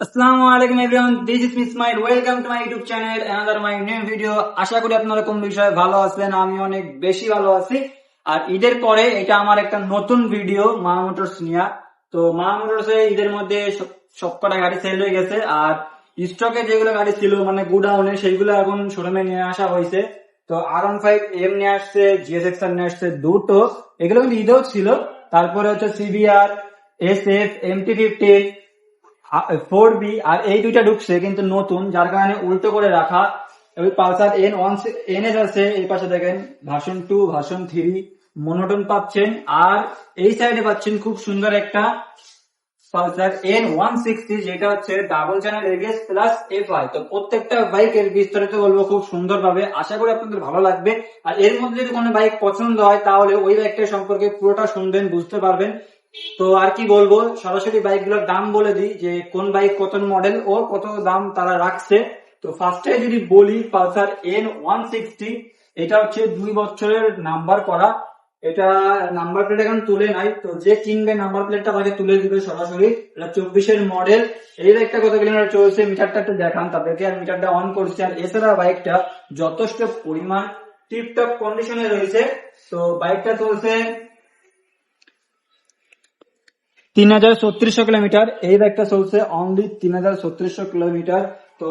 আসসালামু আলাইকুম everyone this is miss mile welcome to my YouTube channel another my new আশা করি আপনারা কোন বিষয়ে ভালো আছেন? আমি অনেক বেশি ভালো আছি। আর ঈদের পরে এটা আমার একটা নতুন ভিডিও মা মোটরস নিয়ে। তো মা মোটরস ঈদের মধ্যে সবকটা গাড়ি সেল হয়ে গেছে। আর স্টকে যেগুলো গাড়ি ছিল মানে গুডাউনে সেইগুলো এখন শোরুমে নিয়ে আসা হয়েছে। তো আর ওয়ান ফাইভ এম নিয়ে আসছে জিএসএক্স আর নিয়ে আসছে, দুটো। এগুলো কিন্তু ঈদেও ছিল। তারপরে হচ্ছে CBR S F MT fifteen four B আর এই দুইটা ঢুকছে, কিন্তু নতুন, যার কারণে উল্টো করে রাখা। Pulsar N one N S আছে এই পাশে দেখেন version two version three monotone পাচ্ছেন। আর এই সাইডে পাচ্ছেন খুব সুন্দর একটা পালসার এন ওয়ান সিক্সটি যেটা হচ্ছে double channel ABS plus F I তো প্রত্যেকটা বাইকের বিস্তারিত বলব খুব সুন্দর ভাবে আশা করি আপনাদের ভালো লাগবে। আর এর মধ্যে যদি কোনো বাইক পছন্দ হয়, তাহলে ওই বাইকটা সম্পর্কে পুরোটা শুনবেন, বুঝতে পারবেন। তো আর কি বলব? সরাসরি বাইকগুলোর দাম বলে দিই যে কোন বাইক কত মডেল ও কত দাম তারা রাখছে। তো ফার্স্টে যদি বলি পালসার এন ওয়ান সিক্সটি এটা হচ্ছে দুই বছরের নাম্বার করা। এটা নাম্বার প্লেট এখন তুলে নাই। তো যে কিনবে নাম্বার প্লেটটা তাকে তুলে দিবে সরাসরি। এটা চব্বিশের মডেল এই বাইকটা কত কিলোমিটার চলছে মিটারটা একটু দেখান তাদেরকে। আর মিটারটা অন করছে। আর এছাড়া বাইকটা যথেষ্ট পরিমাণ টিপটপ কন্ডিশনে রয়েছে। তো বাইকটা চলছে তিন হাজার ছত্রিশশো কিলোমিটার। এই চলছে অনলি তিন হাজার ছত্রিশশো কিলোমিটার। তো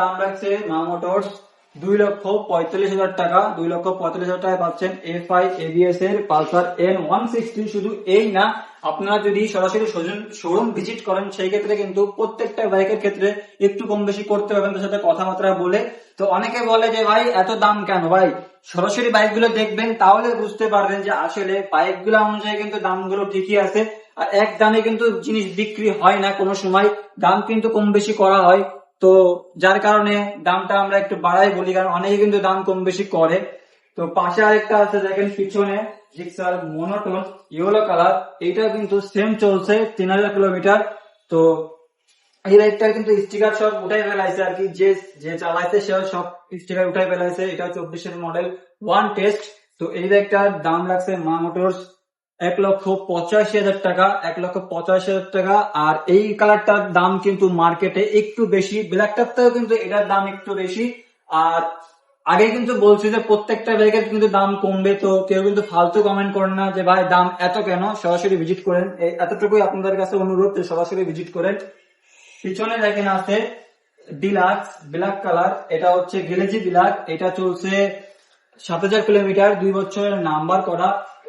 দাম রাখছে মা মোটরস দুই লক্ষ পঁয়তাল্লিশ হাজার টাকা। দুই লক্ষ পঁয়তাল্লিশ হাজার টাকা পাচ্ছেন এফ আই এবিএস এর পালসার এন ওয়ান সিক্সটি শুধু এই না, আপনারা যদি সরাসরি শোরুম ভিজিট করেন, সেই ক্ষেত্রে কিন্তু প্রত্যেকটা বাইকের ক্ষেত্রে একটু কম বেশি করতে পারবেন। তার সাথে কথাবার্তা বলে। তো অনেকে বলে যে, ভাই, এত দাম কেন? ভাই, সরাসরি বাইকগুলো দেখবেন, তাহলে বুঝতে পারবেন যে আসলে বাইকগুলো অনুযায়ী কিন্তু দামগুলো ঠিকই আছে। আর এক দামে কিন্তু জিনিস বিক্রি হয় না, কোনো সময় দাম কিন্তু কম বেশি করা হয়। তো যার কারণে দামটা আমরা একটু বাড়াই বলি, কারণ অনেকে কিন্তু দাম কম বেশি করে। তো পাশে আরেকটা আছে, দেখেন পিছনে, জিক্সার মনোটন, ইয়েলো কালার, এইটা কিন্তু সেম চলছে, তিন হাজার কিলোমিটার। তো এই বাইকটার কিন্তু স্টিকার সব উঠাই ফেলাইছে আর কি, যে যে চালাইছে সে সব স্টিকার উঠাই ফেলাইছে, এটা চব্বিশের মডেল ওয়ান টেস্ট তো এই বাইকটার দাম রাখছে মা মোটরস এক লক্ষ পঁচাশি হাজার টাকা, এক লক্ষ পঁচাশি হাজার টাকা, আর এই কালারটার দাম কিন্তু মার্কেটে একটু বেশি ব্ল্যাকটার থেকেও কিন্তু এটার দাম একটু বেশি। আর আগে কিন্তু বলছি যে প্রত্যেকটা ব্যাগের কিন্তু দাম কমবে, তো কেউ কিন্তু ফালতু কমেন্ট করেন না যে, ভাই, দাম এত কেন? সরাসরি ভিজিট করেন। এতটুকুই আপনাদের কাছে অনুরোধ যে সরাসরি ভিজিট করেন। পিছনে দেখেন আছে ডিলাক্স ব্ল্যাক কালার, এটা হচ্ছে গেলেজি ব্ল্যাক এটা চলছে সাত হাজার কিলোমিটার, দুই বছরের নাম্বার করা।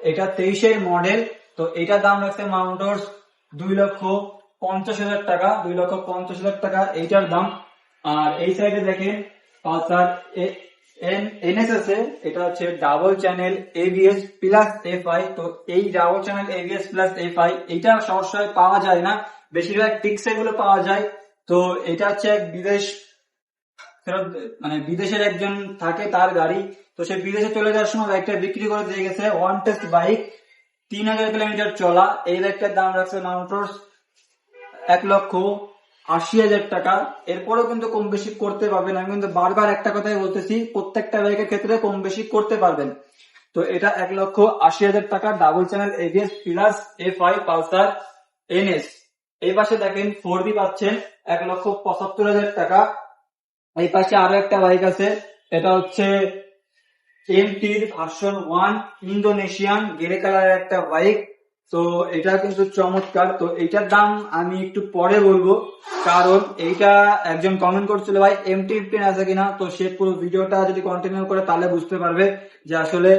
এটা তেইশের মডেল, তো এটার দাম রাখছে মাউন্টর্স দুই লক্ষ পঞ্চাশ হাজার টাকা, দুই লক্ষ পঞ্চাশ হাজার টাকা, এইটার দাম। আর এই সাইডে দেখেন, পালসার এটা হচ্ছে double channel ABS plus F I তো এই double channel ABS plus F I এইটা সবসময় পাওয়া যায় না। বেশিরভাগ পিক্সেলগুলো পাওয়া যায়। তো এটা হচ্ছে এক বিদেশ মানে বিদেশের একজন থাকে তার গাড়ি। তো সে বিদেশে চলে যাওয়ার সময় বাইকটা বিক্রি করে দিয়ে গেছে। ওয়ান টেস্ট বাইক তিন হাজার কিলোমিটার চলা। এই বাইকটার দাম রাখছে মাউন্টর্স এক লক্ষ আশি হাজার টাকা। এরপরেও কিন্তু কম বেশি করতে পারবেন। আমি কিন্তু বারবার একটা কথাই বলতেছি, প্রত্যেকটা বাইকের ক্ষেত্রে কম বেশি করতে পারবেন। তো এটা এক লক্ষ আশি হাজার টাকা double channel ABS plus F I Pulsar NS এই পাশে দেখেন ফোর বি পাচ্ছেন, এক লক্ষ পঁচাত্তর হাজার টাকা। এই পাশে আরও একটা বাইক আছে, এটা হচ্ছে এমটির ভার্সন ওয়ান ইন্দোনেশিয়ান গ্রে কালারের একটা বাইক তো এটা কিন্তু চমৎকার। তো এটার দাম আমি একটু পরে বলব। কারণ এইটা একজন কমেন্ট করছিল, ভাই এমটি ফিফটিন আছে কিনা? তো সে পুরো ভিডিওটা যদি কন্টিনিউ করে, তাহলে বুঝতে পারবে যে আসলে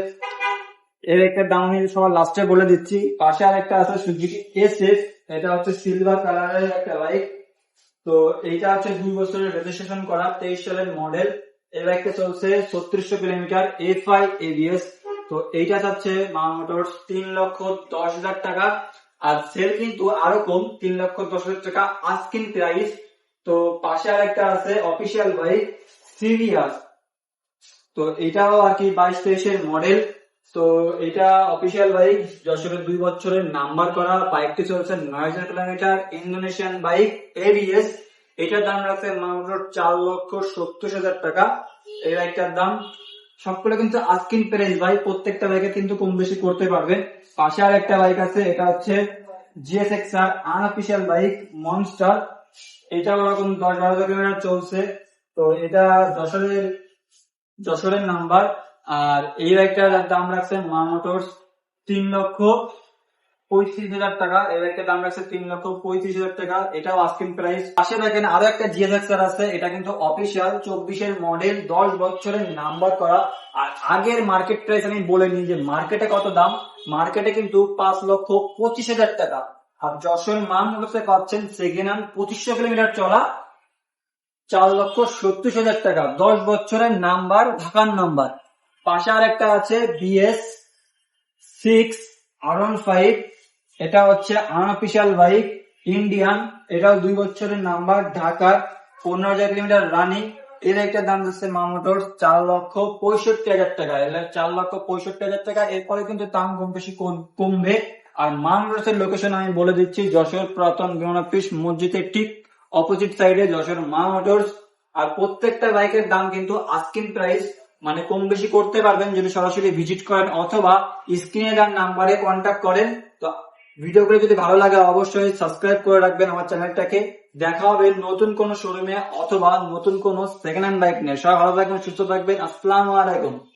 এর একটা দাম আমি সবার লাস্টে বলে দিচ্ছি। পাশে আর একটা আছে সুজুকি এস এফ এটা হচ্ছে সিলভার কালারের একটা বাইক তো এইটা হচ্ছে দুই বছরের রেজিস্ট্রেশন করা, তেইশ সালের মডেল এই চলছে ছত্রিশশো কিলোমিটার এফ আই এবিএস তো এইটা মোটরস তিন লক্ষ দশ হাজার টাকা। আর সেল কিন্তু আরও কম, তিন লক্ষ দশ হাজার টাকা প্রাইস তো পাশে আর একটা আছে অফিসিয়াল বাইক সিরিয়াস তো এটাও আর কি বাইশ তেইশের মডেল তো এটা অফিসিয়াল বাইক যশোরের দুই বছরের নাম্বার করা। বাইকটি চলছে নয় হাজার কিলোমিটার। ইন্দোনেশিয়ান বাইক এবিএস এটার দাম রাখছে মাত্র চার লক্ষ সত্তর হাজার টাকা। এই বাইকটার দাম সবগুলো কিন্তু আস্কিন প্রাইস ভাই, প্রত্যেকটা বাইকে কিন্তু কম বেশি করতে পারবে। পাশে আর একটা বাইক আছে, এটা হচ্ছে GSX R unofficial bike monster এটা ওরকম দশ বারো কিলোমিটার চলছে। তো এটা যশোরের যশোরের নাম্বার আর এই বাইকটার দাম রাখছে মা মোটরস তিন লক্ষ পঁয়ত্রিশ হাজার টাকা বাইকটার দাম রাখছে তিন লক্ষ পঁয়ত্রিশ হাজার টাকা। এটাও আস্কিং প্রাইস পাশে দেখেন আরও একটা জিএসএক্সার আছে, এটা কিন্তু অফিসিয়াল চব্বিশের মডেল দশ বছরের নাম্বার করা। আর আগের মার্কেট প্রাইস আমি বলে নিই যে মার্কেটে কত দাম? মার্কেটে কিন্তু পাঁচ লক্ষ পঁচিশ হাজার টাকা। আর যশোর মান মোটরসে পাচ্ছেন সেকেন্ড হ্যান্ড পঁচিশশো কিলোমিটার চলা, চার লক্ষ সত্তর হাজার টাকা। দশ বছরের নাম্বার ঢাকার নাম্বার পাশে আর একটা আছে বিএস সিক্স আর ফাইভ এটা হচ্ছে আনঅফিসিয়াল বাইক ইন্ডিয়ান এটাও দুই বছরের নাম্বার ঢাকার পনেরো হাজার কিলোমিটার রানিং এর একটা দাম যাচ্ছে মা মোটর চার লক্ষ পঁয়ষট্টি হাজার টাকা। এর চার লক্ষ পঁয়ষট্টি হাজার টাকা, এরপরে কিন্তু দাম কম বেশি কম- কমবে। আর মা মোটরসের লোকেশন আমি বলে দিচ্ছি, যশোর পুরাতন বিমান অফিস মসজিদের ঠিক অপোজিট সাইডে যশোর মা মোটরস আর প্রত্যেকটা বাইকের দাম কিন্তু আস্কিং প্রাইস মানে কম বেশি করতে পারবেন যদি সরাসরি ভিজিট করেন, অথবা স্ক্রিনে যার নাম্বারে কন্ট্যাক্ট করেন। তো ভিডিওগুলো যদি ভালো লাগে, অবশ্যই সাবস্ক্রাইব করে রাখবেন আমার চ্যানেলটাকে। দেখা হবে নতুন কোন শোরুমে অথবা নতুন কোন সেকেন্ড হ্যান্ড বাইক নিয়ে। সবাই ভালো থাকবেন, সুস্থ থাকবেন। আসসালামু আলাইকুম।